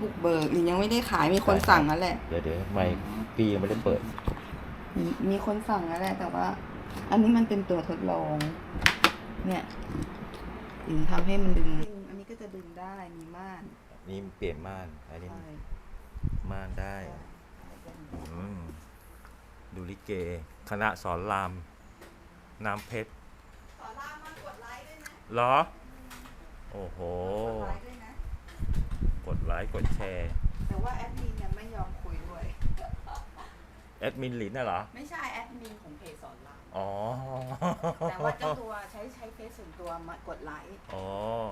บุกเบิกหรือยังไม่ได้ขายมีคนสั่งนั่นแหละ เดี๋ยวเดี๋ยวไม่พี่ยังไม่ได้เปิดมีมีคนสั่งนั่นแหละ แต่ว่า อันนี้มันเป็นตัวทดลอง เนี่ยถึงทำให้มันดึง อันนี้ก็จะดึงได้มีม่านนี่เปลี่ยนม่านอันนี้ใช่ม่านได้อืมดูลิเก คณะสอนราม น้ำเพชรขอลามากดไลค์ด้วยนะเหรอ โอ้โห กดไลค์ด้วยนะก ดไลค์กดแชร์แต่ว่าแอดมินเนี่ยไม่ยอมคุยด้วย แอดมินหลินน่ะเหรอ ไม่ใช่แอดมินของเพจสอนรามอ๋อแต่ว่าเจ้าตัวใช้ใช้เฟซส่วนตัวมากดไลค์อ๋อ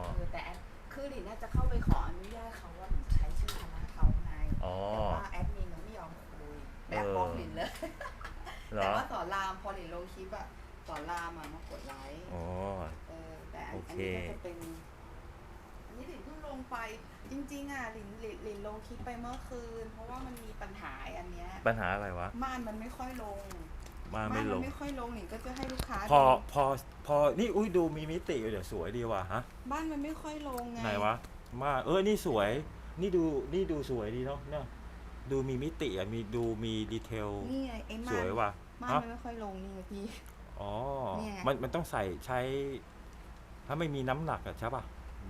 เออแต่แอดคือหลินน่าจะเข้าไปขออนุญาตเขาว่าหลินใช้ชื่อคณะเขาไงอ๋อแต่ว่าแอดมินเขาไม่ยอมคุยแบบบล็อกหลินเลยเหรแต่อว่าสอนรามพอหลินลงคลิปอะสอนรามอะมากดไลค์อ๋อเออแต่อันโออันเคนี้ก็จะเป็นอันนี้หลินเพิ่งลงไป จริงๆอะหลินหลินหลินลงคลิปไปเมื่อคืน เพราะว่ามันมีปัญหาอันเนี้ยปัญหาอะไรวะม่านมันไม่ค่อยลงม่านม่าไม่นลมันงไม่ค่อยลงหลินก็จะให้ลูกค้าพอดูพอพอนี่อุ้ยดูมีมิติเดี๋ยวสวยดีว่ะฮะบ้านมันไม่ค่อยลงไงไหนวะมาเออนี่สวย นี่ดูนี่ดูสวยดีเนาะเนี่ยดูมีมิติอะมีดูมีดีเทลนี่ไงไอ้สม่านวยว่ะม่านฮะมันไม่ค่อยลงนี่ไงพี่ อ๋อเนี่ย มันมันต้องใส่ใช้ ถ้าไม่มีน้ำหนักอะใช่ป่ะ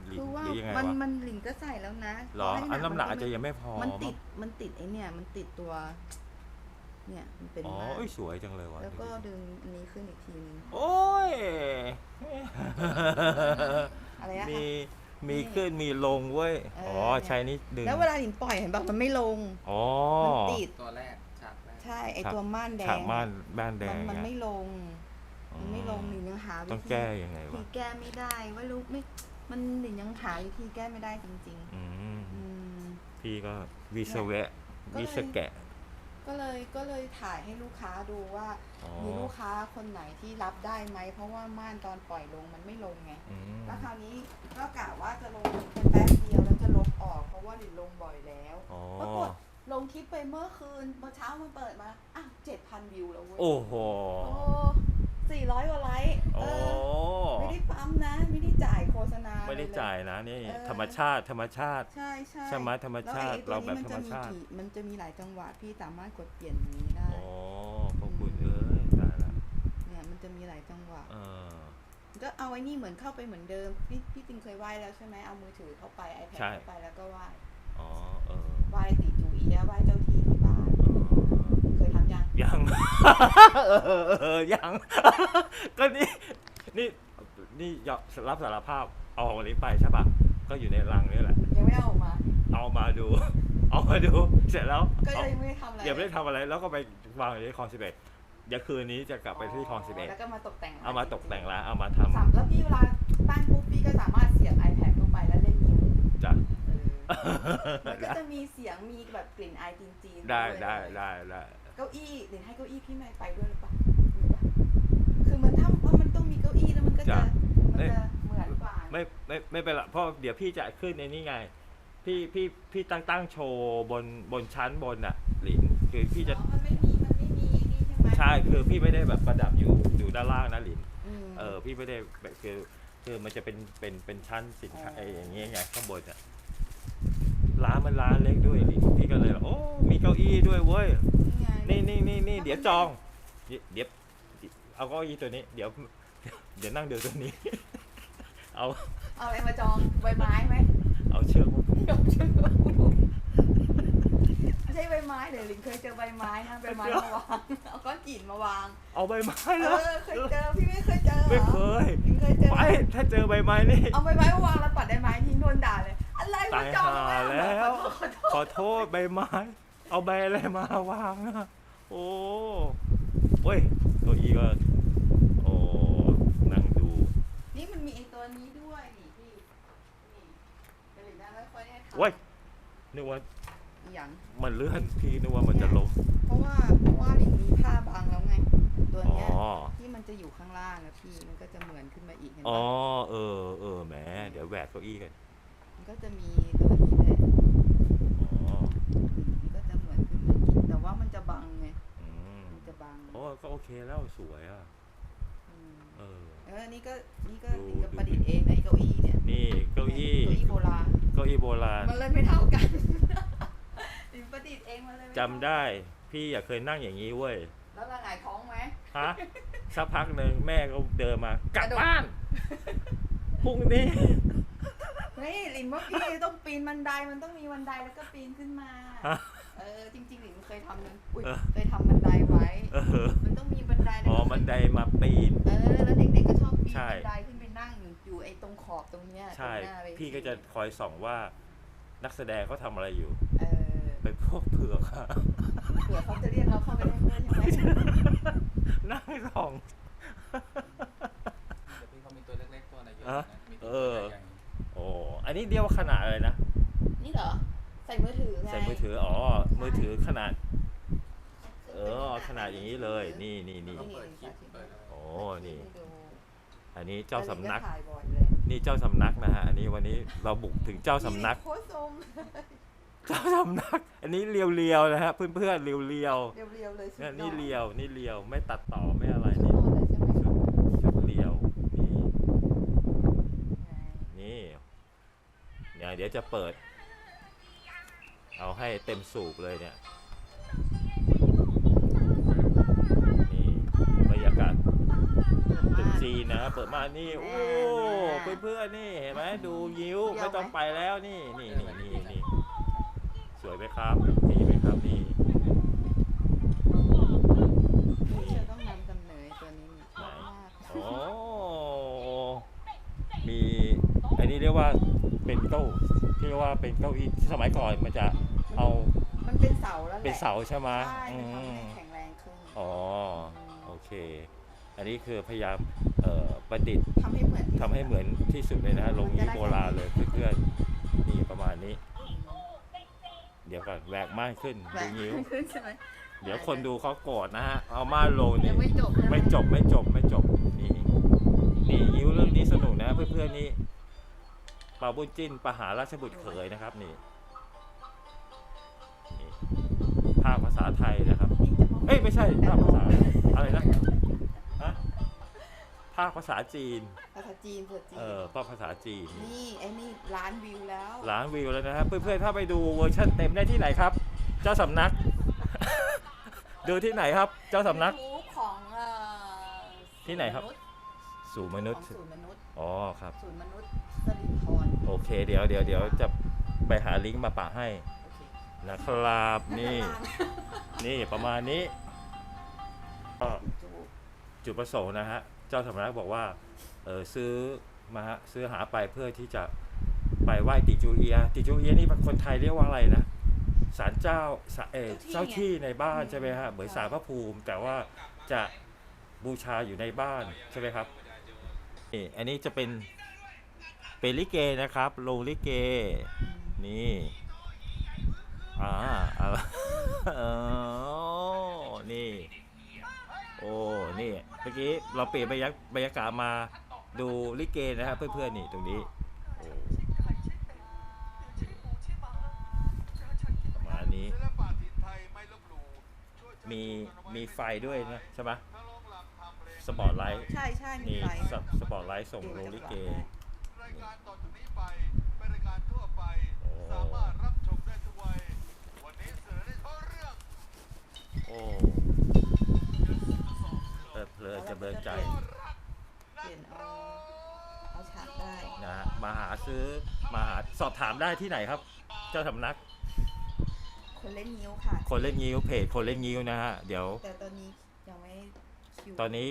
หรือคือว่าหรือยังไงมันวะมันหลินก็ใส่แล้วนะเหรอให้อันน้ำหนักอาจมัจะยังไม่พอมันติดมั้งมันติดไอ้เนี่ย มันติดตัว เนี่ยมันเป็นอ๋อม่านเอ้ยสวยจังเลยว่ะแล้วก็ดูดิดึงอันนี้ขึ้นอีกทีนึงโอ้ย อะไรอะมีคะมีนี่ขึ้นมีลงเว้ย เอออ๋ อ๋อเนี่ยใช้นี่ดึงแล้วเวลาหลินปล่อยเห็นปะมันไม่ลง อ๋อมันติด ตัวแรกฉากแรก ใช่ ไอฉากตัวม่านแดฉางกม่านบ้านแดมันงมันอะไม่ลง มันไม่ลงหลินยังหาวิธีต้องแก้ยังไงวิวะธีแก้ไม่ได้ว่ารู้ไม่ มันหลินยังหาวิธีแก้ไม่ได้จริง อืมๆ อืม พี่ก็วิศวะก็เลย วิศแกะ ก็เลยก็เลยถ่ายให้ลูกค้าดูว่า อ๋อ มีลูกค้าคนไหนที่รับได้ไหม เพราะว่าม่านตอนปล่อยลงมันไม่ลงไง อืมแล้วคราวนี้ก็กะว่าจะลงแค่แป๊บเดียวแล้วจะลบออกเพราะว่าหลินลงบ่อยแล้วอ๋อ ปรากฏลงคลิปไปเมื่อคืนเมื่อเช้ามันเปิดมาอ้าวเจ็ดพันวิวแล้วเว้ยโอ้โห โอ้ สี่ร้อยกว่าไลค์โอ้ เออไม่ได้ปั๊มนะ ไม่ได้จ่ายโฆษณาไม่ได้เลยจ่ายนะนี่ เออ ธรรมชาติธรรมชาติ ใช่ใช่ใช่ไหมธรรมชาติแล้วไอ้ตัวเราแบบนี้ธรรมชาติ นจะกี่มันจะมีหลายจังหวะพี่สามารถกดเปลี่ยนอย่างนี้ได้อ๋อพวกคุณเอ้ยตายละเนี่ยมันจะมีหลายจังหวะ เออ ก็เอาไอ้นี่เหมือนเข้าไปเหมือนเดิม พี่พี่ติงเคยไหว้แล้วใช่ไหมเอามือถือเข้าไป iPad ใช่ เข้าไปแล้วก็ไหว้อ๋อเออ ไหว้ติจูเอียะไหว้เจ้าที่ที่บ้าน เออ เค ยทำยังยัง เออเออเออยัง ก็นี่นี่นี่ยอมรับสารภาพเอาวันนี้ไปใช่ปะก็อยู่ในรังนี่แหละ ยังไม่ได้เอาออกมา เอามาดู เอามาดู เสร็จแล้วก็เอายังไม่ได้ทำอะไรยังไม่ได้ทำอะไรแล้วก็ไปวางอยู่ที่คลองสิบเอ็ดเดี๋ยวคืนนี้จะกลับไปที่คลองสิบเอ็ดแล้วก็มาตกแต่งเอามาตกแต่งร้านเอามาสามทำแล้วพี่เวลาตั้งปุ๊บพี่ก็สามารถเสียบ iPad เข้าไปแล้วเล่นนิ้วจ้ะ เออมันก็จะมีเสียงมีแบบกลิ่นอายจีนๆได้วย ได้ได้ได้ เก้าอี้หรือให้เก้าอี้พี่ไม่ไปด้วยหรือเปล่ามีปะคือมันถ้าเพราะมันต้องมีเก้าอี้แล้วมันก็จะมันจะเหมือนกว่าไม่ไม่ไม่เป็นไรเพราะเดี๋ยวพี่จะขึ้นในนี่ไง พี่พี่พี่ตั้งตั้งโชว์บนบนชั้นบนอะหลินคือพี่จะอ๋อมันไม่มีมันไม่มีไอ้นี่ใช่ไหมใช่คือพี่ไม่ได้แบบประดับอยู่อยู่ด้านล่างนะหลินมเออพี่ไม่ได้แบบคือคือมันจะเป็นเป็นเป็นชั้นสินค้าอ๋อไอ้อย่างเงี้ยไงข้างบนอะร้านมันร้านเล็กด้วยหลินพี่ก็เลยแบบโอ้มีเก้าอี้ด้วยเว้ยไง นี่นี่นี่นี่เดี๋ยวจอง เดี๋ยวเดี๋ยวเอาเก้าอี้ตัวนี้ เดี๋ยวเดี๋ยวนั่งเดี๋ยวตัวนี้ เอาเอาอะไรมาจองใบไม้ไหมเอาเชือกมาผูกไม่ใช่ใบไม้เดี๋ยวลินเคยเจอใบไม้นะใบไม้มาวางเอาก้อนหินมาวาง เอาใบไม้เอแล้วอเคยเจอพี่ไม่เคยเจอหรอไม่เคยลินเคยเจอไปถ้าเจอใบไม้นี่ เอาใบไม้มาวางแล้วปัดใบไม้ทิ้งโดนด่าเลย อะไรตามายจองหาไว้แล้วขอโทษขอโทษใบไม้ เอาใบอะไรมาวางอะ โอ้โอ้ยเก้าอี้ก็โอ้นั่งดูนี่มันมีไอตัวนี้ด้วยนี่พี่นี่แต่ลินน่าไม่ค่อยได้ทำโอ้ยนึกว่าอีหยังมันเลื่อนพี่นึกว่ามันจะล้มเพราะว่าเพราะว่าลินมีผ้าบังแล้วไง ตัวอ๋อเนี้ยที่มันจะอยู่ข้างล่างนะพี่มันก็จะเหมือนขึ้นมาอีกเห็นอ๋อปะเออเออแหมเดี๋ยวแหวกเก้าอี้กันมันก็จะมีตัวนี้แหละ อ๋อ มันก็จะเหมือนขึ้นมาอีกแต่ว่ามัน จะบังไงอืมมันจะบังโอ้ก็โอเคแล้วสวยอะ อืมเออ เออนี่ก็นี่ก็ดูลินก็ดู ประดิษฐ์เองในะไอ้เก้าอี้เนี่ยนี่เก้าอี้เก้าอี้โบราณเก้าอี้โบราณมันเลยไม่เท่ากันจำได้ พี่อยากเคยนั่งอย่างนี้เว้ย แล้วเราหงายท้องไหม ฮะ สักพักหนึ่งแม่ก็เดินมากลับกระโดด บ้านพรุ่งนี้ เฮ้ยหลินว่าพี่ต้องปีนบันไดมันต้องมีบันไดแล้วก็ปีนขึ้นมา ฮะ เออจริงๆหลิน เคยทำมันอุ้ยเออ เคยทำบันไดไว้ เออมันต้องมีบันไดแล้วอ๋อก็มันไดมาปีน เออแล้วเด็กๆก็ชอบปีนใช่ บันไดขึ้นไปนั่งอยู่อยู่ไอ้ตรงขอบตรงเนี้ยใช่ ตรงหน้าเวทีพี่ก็จะคอยส่องว่านักแสดงเขาทำอะไรอยู่ เออเป็นพวกเผือกอะ เผื่อเขาจะเรียกเราเข้าไปได้ด้วยใช่ไหมนั่งส่องแต่พี่เขามีตัวเล็กๆตัวอะไรเยอะอะนะ มีตัวเออใหญ่ๆอย่างนี้โอ้อันนี้เรียกว่าขนาดอะไรนะ นี่เหรอ ใส่มือถือไงใส่มือถืออ๋อมือถือขนาด เออขนาดอย่างนี้เลย นี่นี่นี่ก็เปิดคลิปเปิดอะไรโอ้นี่ให้ดูอันนี้เจ้าสำนัก ถ่ายบ่อยเลยนี่เจ้าสำนักนะฮะอันนี้วันนี้เราบุกถึงเจ้าสำนัก โคตรสมเจ้าสำนัก อันนี้เรียวๆนะฮะเพื่อนๆเรียวเรียวๆเลยๆสุดเนี่ยยอดนี่เรียวนี่เรียวไม่ตัดต่อไม่อะไรสุดนี่ยอดเลยใช่ไหมชุดชุดเรียวนี่ไงนี่เดี๋ยวเดี๋ยวจะเปิด เอาให้เต็มสูบเลยเนี่ยนี่บรรยากาศตึกจีนนะเปิดมานี่โอ้เพื่อนๆนี่เห็นไหมดูยิ้วไม่ต้องไปแล้วนี่นี่นี่นี่นี่สวยไหมครับดีไหมครับนี่นี่จะต้องนำเสนอตัวนี้ชอบมากโอ้มีอันนี้เรียกว่าเป็นเก้าที่เรียกว่าเป็นเก้าอี้สมัยก่อนมันจะ เอามันเป็นเสาแล้วแหละเป็นเสาใช่ไหมใช่อืมันทำมให้แข็งแรงขึ้นอ๋อโอเค อันนี้คือพยายามเอ่อประดิษฐ์ทำให้เหมือนที่ทำให้เหมือนที่สุดเลยนะฮะลงนี้โบราณเลยเพื่อนๆนี่ประมาณนี้ เดี๋ยวก่อนแหวกมากขึ้นแหวดูกนิ้วขึ้นใช่ไหมเดี๋ยวคนดูเขาโกรธนะฮะเอาม่านลงยันี่งไม่จบใช่ไหมไม่จบไม่จบไม่จบนี่นี่ยิ้วเรื่องนี้สนุกนะเพื่อนๆนี่ปาบุญจิ้นปหาราชบุตรเขยนะครับนี่นี่าคภาษาไทยนะครับ เอ้ยไม่ใช่ภาคภาษาอะไรนะฮะภาคภาษาจีน ภาษาจีนภาษาจีนเออภาคภาษาจีน นี่ไอ้นี่ล้านวิวแล้วล้านวิวแล้วนะครับเพื่อนๆถ้าไปดูเวอร์ชันเต็มได้ที่ไหนครับ เจ้าสำนัก ดูที่ไหนครับ เจ้าสำนัก ยูทูบของเอ่อที่ไหนครับ สู่มศูนย์มนุนุษษย์ย์ของศูนย์มนุษย์อ๋อครับศูนย์มนุษย์สลินทรโอเค เดี๋ยวเดี๋ยวเดี๋ยวจะไปหาลิงก์มาปะให้โอเค นะครับนี่ นี่ประมาณนี้ก็จูจุดประสงค์นะฮะ เจ้าสำนักบอกว่า เออซื้อมาฮะซื้อหาไปเพื่อที่จะไปไหว้ติจูเอีย ติจูเอียนี่คนไทยเรียกว่าอะไรนะศาลเจ้าศาเออเจ้าที่ในบ้านใช่ไหมฮะเหมือนศาลพระภูมิ แต่ว่าจะบูชาอยู่ในบ้านใช่ไหมครับนี่อันนี้จะเป็นเป็นลิเกนะครับโรงลิเกนี่ อ่าอ่าเออนี่ โอ้ นี่ เมื่อกี้เราเปลี่ยนบรรยากบรรยากาศมาดูลิเกนะครับเพื่อนๆนี่ตรงนี้โอ้ประมาณนี้ศิลปะถิ่นไทยไม่ลบหลู่ช่วยเชิญมีชวนเอาไว้มีไฟด้วยนะใช่ไหมถ้าลงหลักทำเพลงสปอร์ตไลท์ใช่ใช่มีนี่ไฟสสปอร์ตไลท์ส่งลงลิเกรายการต่อจากนี้ไปเป็นรายการทั่วไปโอ้สามารถรับชมได้ทุกวัย วันนี้เสนอได้ทุกเรื่อง โอ้เพลิดเพลินจะเบินใจเปลี่ยนเอาเอาฉากได้นะฮะมาหาซื้อมาหาสอบถามได้ที่ไหนครับ เจ้าสำนัก คนเล่นนิ้วค่ะ คนเล่นงิ้วเพจคนเล่นงิ้วนะฮะเดี๋ยว แต่ตอนนี้ยังไม่คิว ตอนนี้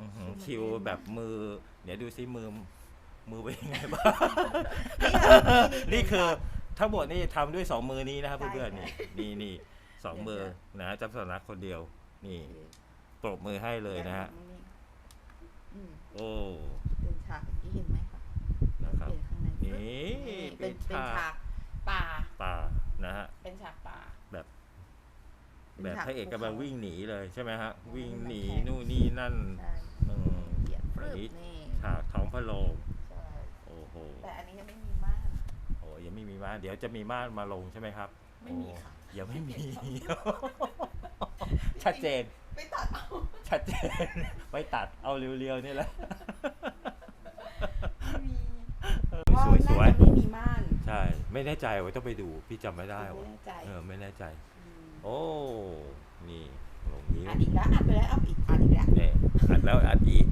อื้อหือคิวแบบมือ เดี๋ยวดูซิมือมือเป็นยังไงบ้าง นี่คือทั้งหมดนี่ทำด้วยสองมือนี้นะครับเพื่อนๆนี่นี่นี่ สองมือนะจำสำนักคนเดียว นี่ปรบมือให้เลยนะฮะอืมโอ้เป็นฉากที่เห็นไหมคะนะครับเปลี่ยนข้างในนี่เป็เป็นนเป็นฉากฉากป่าป่านะฮะเป็นฉากป่าแบบเป็นแบบฉากพระเอกกำลังภูเขาวิ่งหนีเลยใช่ไหมฮะ วิ่งหนีน้ำแข็งนู่นนี่นั่นใช่อืมเหยียบปรึอันบนี้นี่ฉากท้องพระโรงใช่โอ้โหแต่อันนี้ยังไม่มีม่านโอ้ยังไม่มีม่านเดี๋ยวจะมีม่านมาลงใช่ไหมครับ ไม่มีค่ะ โอ้ยังไม่มี ชัดเจน ไปตัดเอาชัดเจนไม่ตัดเอาเรียวๆนี่แหละ ไม่มีเออว่าสวยน่าจะไม่มีม่านๆใช่ ไม่แน่ใจว่าต้องไปดู พี่จำไม่ได้ไม่ว่ะแน่ใจ เออไม่แน่ใจมโออ้ นี่ลงนิ้วอัดอีกแล้วอัดไปแล้วอัดอีกอัดอีกแล้วเนี่ยอัดแล้วอัดอีก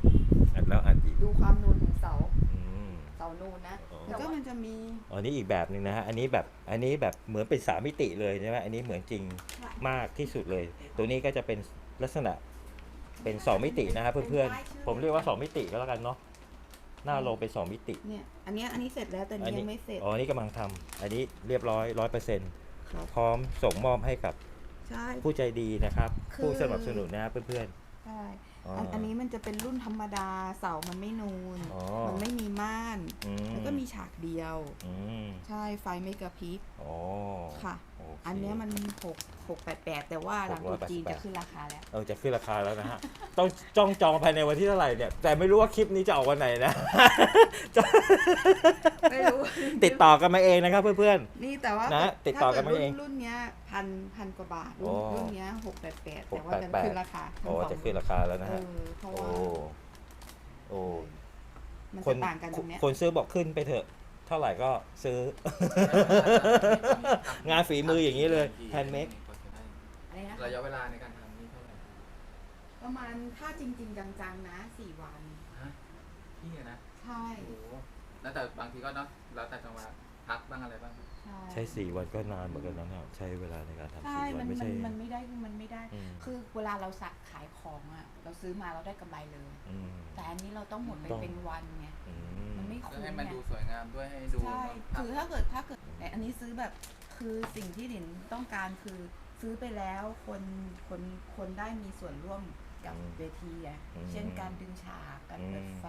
อัดแล้วอัดอีกดูความนูนของเสาอืมเสานูนนะอ๋อ แล้วก็มันจะมีอันนี้อีกแบบหนึ่งนะฮะ อันนี้แบบ อันนี้แบบเหมือนเป็นสามมิติเลยใช่ไหมอันนี้เหมือนจริงมากที่สุดเลย ตัวนี้ก็จะเป็นลักษณะเป็นสองมิตินะฮะเพื่อนๆ ผมเรียกว่าสองมิติก็แล้วกันเนาะ หน้าโลงเป็นสองมิติ เนี่ย อันเนี้ยอันนี้เสร็จแล้วแต่อันอันนี้นี้ยังไม่เสร็จ อ๋ออันนี้กำลังทำ อันนี้เรียบร้อยร้อยเปอร์เซ็นต์ครับพร้อมส่งมอบให้กับใช่ผู้ใจดีนะครับคือผู้สนับสนุนนะครับเพื่อนใช่ อ๋ออัอันอันนี้มันจะเป็นรุ่นธรรมดาเสามันไม่นูน อ๋อมันไม่มีม่านๆอืม แล้วก็มีฉากเดียว อืมใช่ไฟไม่กระพริบอ๋อ ค่ะโเค อันเนี้ยมันหกหกแปดแปดแต่ว่าหลังตรุษจีน688จะขึ้นราคาแล้ว เออจะขึ้นราคาแล้วนะฮะ ต้องจ้องจองภายในวันที่เท่าไหร่เนี่ย แต่ไม่รู้ว่าคลิปนี้จะออกวันไหนนะ ไม่รู้ ติดต่อกันมาเองนะครับเพื่อน นี่แต่ว่านะติดต่อกันมาเองถ้รุ่รุ่นเนี้ยพันพันกว่าบาท รุ่นอ๋อรุ่นเนี้ยหกแปดแปดแต่ว่าจะ688 ขึ้นราคาๆทั้โอ้งสองจะขึ้นราคาแล้วนะเอฮะ อเพราะโอ้ว่าโอ้มันคจะนต่างกันตรงเนี้ยคนซื้อบอกขึ้นไปเถอะ เท่าไหร่ก็ซื้อ งานฝีมืออย่างนี้เลย handmade อะไรนะระยะเวลาในการทำนี่เท่าไหร่ประมาณถ้าจริง ๆ จังๆนะสี่วัน ฮะพี่อะนะใช่ โอ้โหแล้วแต่บางทีก็เนาะแล้วแต่จังหวะพักบ้างอะไรบ้าง ใช่ใช้สี่วันก็นานเหมือนกันนะครับใช้เวลาในการทำใช่สี่วัมันนไม่มัใช่นมันไม่ได้มันไม่ได้อืมคือเวลาเราสักขายของอะ เราซื้อมาเราได้กำไรเลยอืมแต่อันนี้เราต้องหมดไปต้องเป็นวันไงอืมันไม่เพื่คุ้อมให้มันไงดูสวยงามด้วยให้ดูใช่ภาพคือถ้าเกิดถ้าเกิดแต่อันนี้ซื้อแบบคือสิ่งที่หลินต้องการคือซื้อไปแล้วคนคนคนได้มีส่วนร่วมกับอืมเวทีอะอืมเช่นการดึงฉากการเปิดอืมไฟ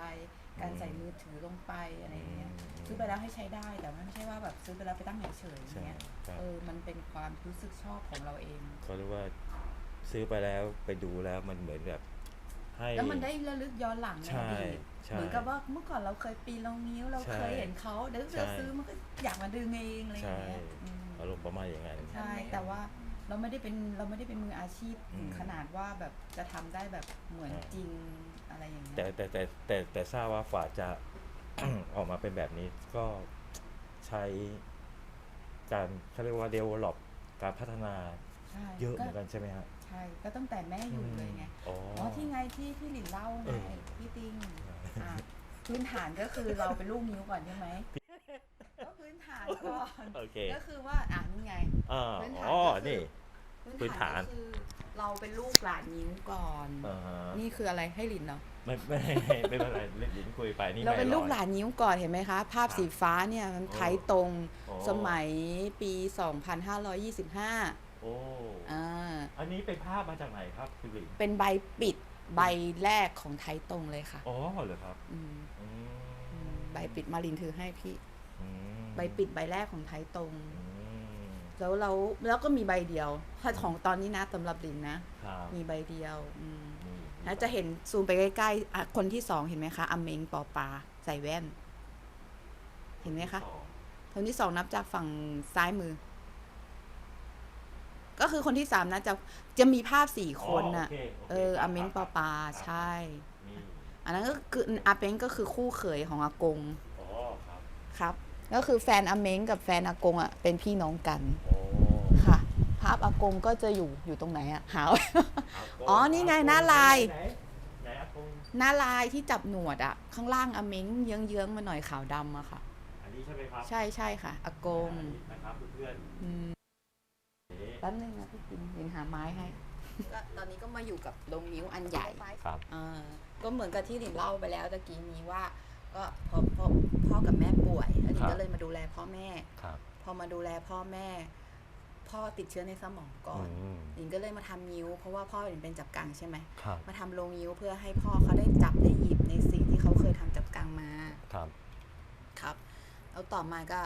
การอืมใส่มือถือลงไปอะไรอย่างเงี้ยอืมซื้อไปแล้วให้ใช้ได้แต่ว่าไม่ใช่ว่าแบบซื้อไปแล้วไปตั้งเฉยๆอย่างใช่เงี้ยครับเออมันเป็นความรู้สึกชอบของเราเองเขาเรียกว่าซื้อไปแล้วไปดูแล้วมันเหมือนแบบให้แล้วมันได้ระลึกย้อนหลังในใช่อดีตใช่เหมือนกับว่าเมื่อก่อนเราเคยปีนรองนิ้วเราใช่เคยเห็นเขาเดี๋ยวใช่เราซื้อมันก็อยากมาดึงเองอะไรอย่างเงี้ยใช่อืมอารมณ์ประมาณอย่างนั้นใช่แต่ว่าเราไม่ได้เป็นเราไม่ได้เป็นมืออาชีพอืมถึงขนาดว่าแบบจะทำได้แบบเหมือนจริง อะไรอย่างเงี้ยแต่แต่แต่แต่แต่ทราบว่าฝ่าจะ ออกมาเป็นแบบนี้ก็ใช้การเขาเรียกว่า develop การพัฒนาใช่เยอะเหมือนก็กันใช่ไหมฮะใช่ก็ตั้งแต่แม่อยู่เลยไงอ๋ออ๋อที่ไงที่ที่หลินเล่าเอไงอพี่ติงอะพื้นฐานก็คือเราเป็นลูกนิ้วก่อนใช่ไหมก็พื้นฐานก่อนโอเคก็คือว่าอะนี่ไงอ่าพื้นฐานอ๋อก็คือนี่ พื้นฐานก็คือเราเป็นลูกหลานนิ้วก่อน อ่าฮะนี่คืออะไรให้หลินเนาะไม่ไม่ไม่เป็นไรเล่นลิ้นคุยไปนี่เราเป็นไม่ลูกอหร่อยลานนิ้วก่อนเห็นไหมคะ ภาพสีฟ้าเนี่ยมันโอ้ไทยตรงโอ้ สมัยปี 2525โอ้อ่าอันนี้เป็นภาพมาจากไหนครับคุณหลิงเป็นใบปิดใบแรกของไทยตรงเลยค่ะอ๋อเหรอครับอืมอือืมมใบปิดมารินถือให้พี่ อืมใบปิดใบแรกของไทยตรง อืม แล้วเราแล้วก็มีใบเดียวถ้าของตอนนี้นะสำหรับลินนะ ครับมีใบเดียวอืมนี่แล้วจะเห็นซูมไปใกล้ๆอะคนที่สองเห็นไหมคะอเมงปอปาใส่แว่น เห็นไหมคะ สองคนที่สองนับจากฝั่งซ้ายมือ ก็คือคนที่สามนะจะจะมีภาพสี่คนน่ะโอโคเออคอรับเมงปอปาครับใช่ นี่อันนั้นก็คืออาเม้งก็คือคู่เขยของอากงอ๋อครับ ครับ ก็คือแฟนอาเม้งกับแฟนอากงอะเป็นพี่น้องกันโอ้ค่ะ ภาพอากงก็จะอยู่อยู่ตรงไหนอะหาอากงอ๋อนี่ไงอากงหน้าลายไหนไหนอากงหน้าลายที่จับหนวดอะ ข้างล่างอาเม้งเยื้องๆมาหน่อยขาวดำอะค่ะอันนี้ใช่ไหมครับใช่ใช่ค่ะอากงอันนี้นะครับเพื่อนอืมๆนี่แป๊บนึงนะพี่ปินยินหาไม้ให้ก็ตอนนี้ก็มาอยู่กับดงนิ้วอันใหญ่ครับอ่าก็เหมือนกับที่หลินเล่าไปแล้วตะกี้นี้ว่า ก็พอพ่อพ่อกับ ดูแลพ่อแม่ครับพอมาดูแลพ่อแม่ พ่อติดเชื้อในสมองก่อนอืมหลินก็เลยมาทำนิ้ว เพราะว่าพ่อหลินเป็นจับกังใช่ไหมครับมาทำโรงนิ้วเพื่อให้พ่อเขาได้จับได้หยิบในสิ่งที่เขาเคยทำจับกังมาครับครับ แล้วต่อมาก็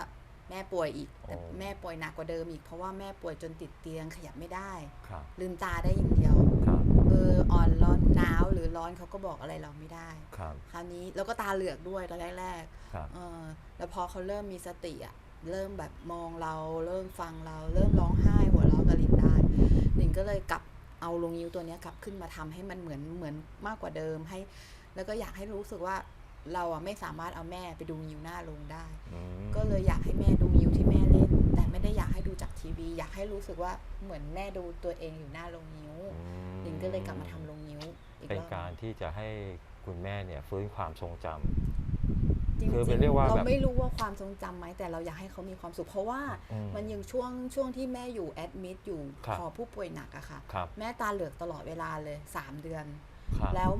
แม่ป่วยอีกโอ้แต่แม่ป่วยหนักกว่าเดิมอีก เพราะว่าแม่ป่วยจนติดเตียงขยับไม่ได้ครับลืมตาได้อย่างเดียวครับเอออ่อนร้อน หนาวหรือร้อนเขาก็บอกอะไรเราไม่ได้ ครับ คราวนี้แล้วก็ตาเหลือกด้วยตอนแรกครับ ๆเออแล้วพอเขาเริ่มมีสติอะเริ่มแบบมองเรา เริ่มฟังเรา เริ่มร้องไห้หัวเราะกับลินได้ลินก็เลยกลับเอาลงยิ้วตัวเนี้ยกลับขึ้นมาทำให้มันเหมือนเหมือนมากกว่าเดิมให้ แล้วก็อยากให้รู้สึกว่าเราอะไม่สามารถเอาแม่ไปดูนิ้วหน้าลงได้ อืมก็เลยอยากให้แม่ดูนิ้วที่แม่เล่น แต่ไม่ได้อยากให้ดูจากทีวี อยากให้รู้สึกว่าเหมือนแม่ดูตัวเองอยู่หน้าโรงนิ้วอืมหลินก็เลยกลับมาทำโรงนิ้ว อีกเป็นรอบการที่จะให้คุณแม่เนี่ยฟื้นความทรงจำ จริงคือเป็นๆเรียกว่าเราแบบไม่รู้ว่าความทรงจำไหมแต่เราอยากให้เขามีความสุข เพราะว่าอืมมันยังช่วงช่วงที่แม่อยู่แอดมิดอยู่ครับพอผู้ป่วยหนักอะค่ะ ครับแม่ตาเหลือกตลอดเวลาเลยสามเดือน ครับ แล้ว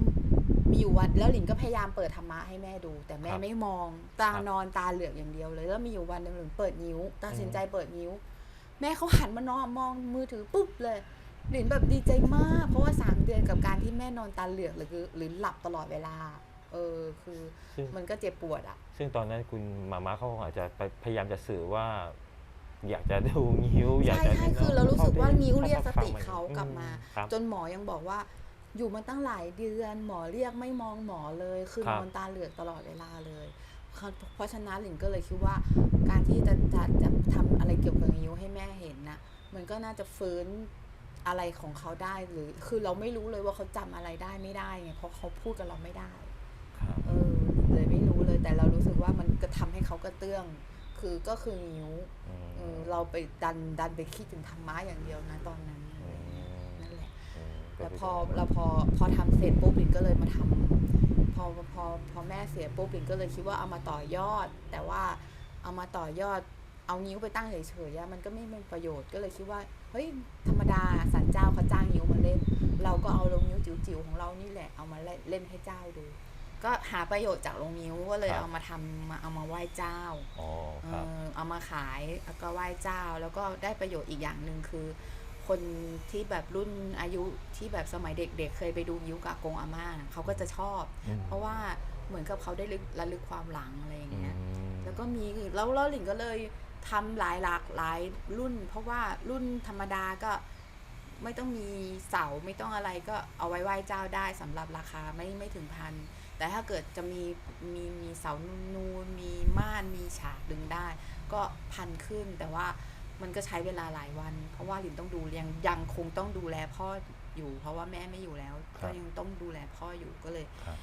มีอยู่วันแล้วหลินก็พยายามเปิดธรรมะให้แม่ดู แต่แม่ครับไม่มอง ตาครับนอนตาเหลือกอย่างเดียวเลย แล้วมีอยู่วันหนึ่งหลินเปิดนิ้วตัดสินใจเปิดนิ้ว แม่เขาหันมานอนมองมือถือปุ๊บเลย หลินแบบดีใจมาก เพราะว่าสามเดือนกับการที่แม่นอนตาเหลือกหรือ หรือหลับตลอดเวลา เออคือซึ่งมันก็เจ็บปวดอะซึ่งตอนนั้นคุณมาม่าเขาอาจจะไปพยายามจะสื่อว่า อยากจะดูงิ้วอยากใช่จะใช่คือเรารู้สึกว่านิ้วเรียกสติเขากลับมา ครับ จนหมอยังบอกว่า อยู่มาตั้งหลายเดือนหมอเรียกไม่มองหมอเลย คือครันบอนตาเหลือกตลอดเวลาเลยเพราะเพราะฉะนั้นหลินก็เลยคิดว่า การที่จะจะจะทำอะไรเกี่ยวกับนิ้วให้แม่เห็นนะมันก็น่าจะฟื้น อะไรของเขาได้หรือ คือเราไม่รู้เลยว่าเขาจำอะไรได้ไม่ได้ไงเพราะเขาพูดกับเราไม่ได้ครับเออหลินเลยไม่รู้เลย แต่เรารู้สึกว่ามันก็ทำให้เขากระเตื้อง คือก็คือนิ้วอืมเออเราไปดันดันไปคิดถึงธรรมะอย่างเดียวนะตอนนั้นอืมนั่นแหละอืมก็แล้วคืพอเราพอพอทำเสร็จปุ๊บลินก็เลยมาทำพอพอพอแม่เสียปุ๊บลินก็เลยคิดว่าเอามาต่อยอด แต่ว่าเอามาต่อยอด เอานิ้วไปตั้งเฉยๆอะมันก็ไม่เป็นประโยชน์ก็เลยคิดว่า เฮ้ย ธรรมดาสันเจ้าเขาจ้างนิ้วมาเล่น เราก็เอาลงนิ้วจิ๋วๆของเรานี่แหละเอามาเล่นเล่นให้เจ้าดู ก็หาประโยชน์จากลงนิ้วก็เลยเอามาทำมาเอามาไหว้เจ้าอ๋อเอครับอเอามาขายแล้วก็ไหว้เจ้า แล้วก็ได้ประโยชน์อีกอย่างหนึ่งคือ คนที่แบบรุ่นอายุที่แบบสมัยเด็กๆ เคยไปดูยิ้วกับอากงอาม่าเขาก็จะชอบอืมเพราะว่าเหมือนกับเขาได้ลึกระลึกความหลังอะไรอย่างอืเงี้ยมแล้วก็มีแล้วแล้วหลิงก็เลย ทำหลายหลากหลายรุ่น เพราะว่ารุ่นธรรมดาก็ไม่ต้องมีเสาไม่ต้องอะไรก็เอาไว้ไหว้เจ้าได้สำหรับราคาไม่ไม่ถึงพันแต่ถ้าเกิดจะมีมีมีเสานูนๆมีม่านมีฉากดึงได้ ก็พันขึ้นแต่ว่ามันก็ใช้เวลาหลายวัน เพราะว่าหลินต้องดูยังยังคงต้องดูแลพ่ออยู่ เพราะว่าแม่ไม่อยู่แล้วครัก็บยังต้องดูแลพ่ออยู่ก็เลยครับ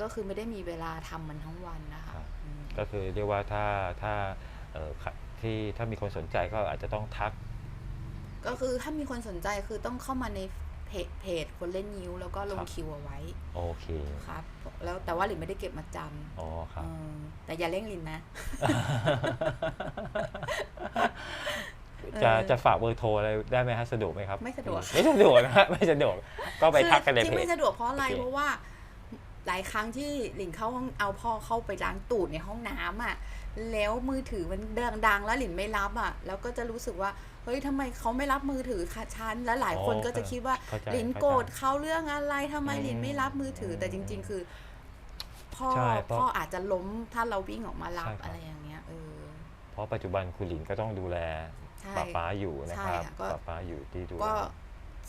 ก็คือไม่ได้มีเวลาทำมันทั้งวันนะคะครับอืมก็คือเรียกว่าถ้าถ้าเอ่อค่ะ ที่ถ้ามีคนสนใจก็อาจจะต้องทัก ก็คือถ้ามีคนสนใจคือต้องเข้ามาในเพจเพจคนเล่นนิ้วแล้วก็ลงครับ คิวเอาไว้โอเคครับแล้วแต่ว่าหลินไม่ได้เก็บมาจอ๋อคำรับ เออแต่อย่าเร่งหลินนะ จะเออจะฝากเบอร์โทรอะไรได้ไหมฮะสะดวกไหมครับ ไม่สะดวก ไม่สะดวกนะฮะไม่สะดวกก็ไปทักกันในคือที่เพไม่จสะดวกเพราะอะไรโอเค เพราะว่าหลายครั้งที่หลินเข้าห้องเอาพ่อเข้าไปล้างตูดในห้องน้ำอะ แล้วมือถือมันดังๆแล้วหลินไม่รับอะ แล้วก็จะรู้สึกว่า เฮ้ยทำไมเขาไม่รับมือถือคะฉัน แล้วหลายคนก็จะคิดว่าเข้าใจหลินเข้าใจโกรธเขาเรื่องอะไรทำไมอืมหลินไม่รับมือถือ แต่จริง ๆ คือ พ่อใช่เพราะพ่ออาจจะล้มถ้าเราวิ่งออกมารับใช่ครับอะไรอย่างเงี้ยเออเพราะปัจจุบันคุณหลินก็ต้องดูแลใช่ป้าป้าอยู่นะครับใช่ค่ะก็ป้าป้าอยู่ที่ดูแลก็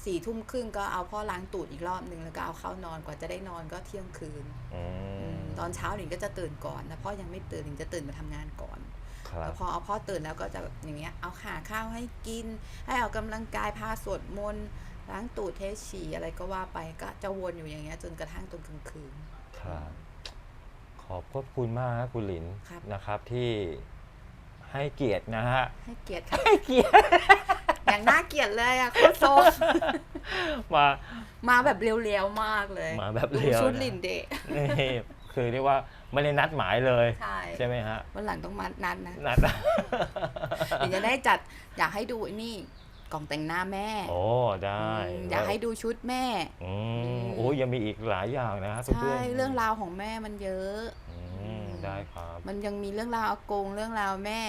สี่ทุ่มครึ่งก็เอาพ่อล้างตูดอีกรอบนึงแล้วก็เอาเข้านอนกว่าจะได้นอนก็เที่ยงคืนอือืมมตอนเช้าหลินก็จะตื่นก่อนแล้วพ่อยังไม่ตื่นหลินจะตื่นมาทำงานก่อนครัแล้บวพอเอาพ่อตื่นแล้วก็จะแบบอย่างเงี้ยเอาหาข้าวให้กิน ให้ออกกำลังกายพาสวดมนต์ล้างตูดเทฉี่อะไรก็ว่าไปก็จะวนอยู่อย่างเงี้ยจนกระทั่งตอนกลางคืนครับขอบพระคุณมากนะคุณหลินครับนะครับที่ให้เกียรตินะฮะให้เกียรติครับให้เกียรติ อย่างน่าเกลียดเลยอะโคตรโซมมา มาแบบเรียวๆมากเลยมาแบบดูเรียวชุดนะหลินเดะนี่คือเรียกว่าไม่ได้นัดหมายเลย ใช่ใช่ไหมฮะวันหลังต้องมานัดนะนัดเดี๋ยวจะได้จัดอยากให้ดูไอ้นี่กล่องแต่งหน้าแม่ โอ้ได้อืมอยากให้ดูชุดแม่อืมอืมโอ้ยังมีอีกหลายอย่างนะครับใช่เพื่อนๆเรื่องราวของแม่มันเยอะอืม ได้ครับ มันยังมีเรื่องราวอากง เรื่องราวแม่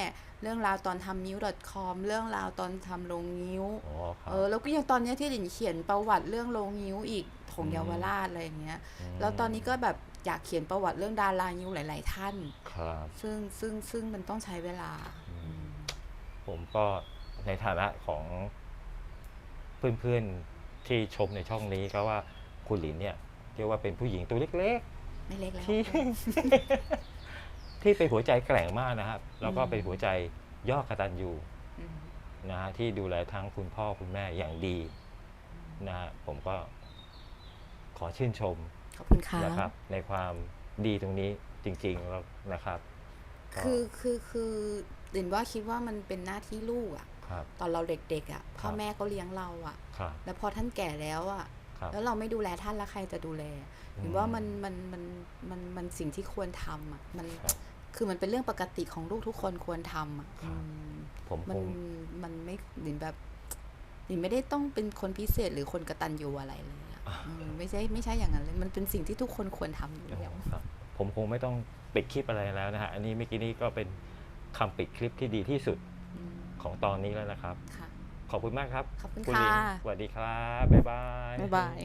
เรื่องราวตอนทำนิ้ว .com เรื่องราวตอนทำโรงนิ้วอ๋อครับเออแล้วก็ยังตอนเนี้ยที่หลินเขียนประวัติเรื่องโรงนิ้วอีกของอืมเยาวราชอะไรอย่างเงี้ยมแล้วตอนนี้ก็แบบอยากเขียนประวัติเรื่องดารานิ้วหลาย ๆ ท่านครับซึ่งซึ่งซึ่งมันต้องใช้เวลาอืมอืมผมก็ในฐานะของเพื่อนๆที่ชมในช่องนี้ก็ว่าคุณหลินเนี่ยเรียกว่าเป็นผู้หญิงตัวเล็ก ไม่เล็กแล้วๆที่ ที่เป็นหัวใจแกร่งมากนะครับ แล้วก็อืมเป็นหัวใจย่อกตัญญูอืมนะฮะที่ดูแลทั้งคุณพ่อคุณแม่อย่างดีนะฮะผมก็ขอชื่นชมขอบคุณค่ะนะครับ ในความดีตรงนี้จริงๆแล้วนะครับก็คือคือคือหลินว่าคิดว่ามันเป็นหน้าที่ลูกอะคครับ ตอนเราเด็กๆอะพ่อครับ แม่ก็เลี้ยงเราอะครับ แล้วพอท่านแก่แล้วอะครับ แล้วเราไม่ดูแลท่านแล้วใครจะดูแลหรือว่ามันมันมันมันมันสิ่งที่ควรทำอะมันครับคือมันเป็นเรื่องปกติของลูกทุกคนควรทำอะครับอืมผมมันผมมันไม่หนิงแบบหนิงไม่ได้ต้องเป็นคนพิเศษหรือคนกระตันยูอะไรเลยอะอืมไม่ใช่ไม่ใช่อย่างนั้นเลยมันเป็นสิ่งที่ทุกคนควรทำอยู่แล้วครับผมคงไม่ต้องปิดคลิปอะไรแล้วนะฮะอันนี้เมื่อกี้นี้ก็เป็นคำปิดคลิปที่ดีที่สุดอืมของตอนนี้แล้วนะครับค่ะ ขอบคุณมากครับขอบคุณณลินค่ะสวัสดีครับ บ๊ายบาย บ๊ายบาย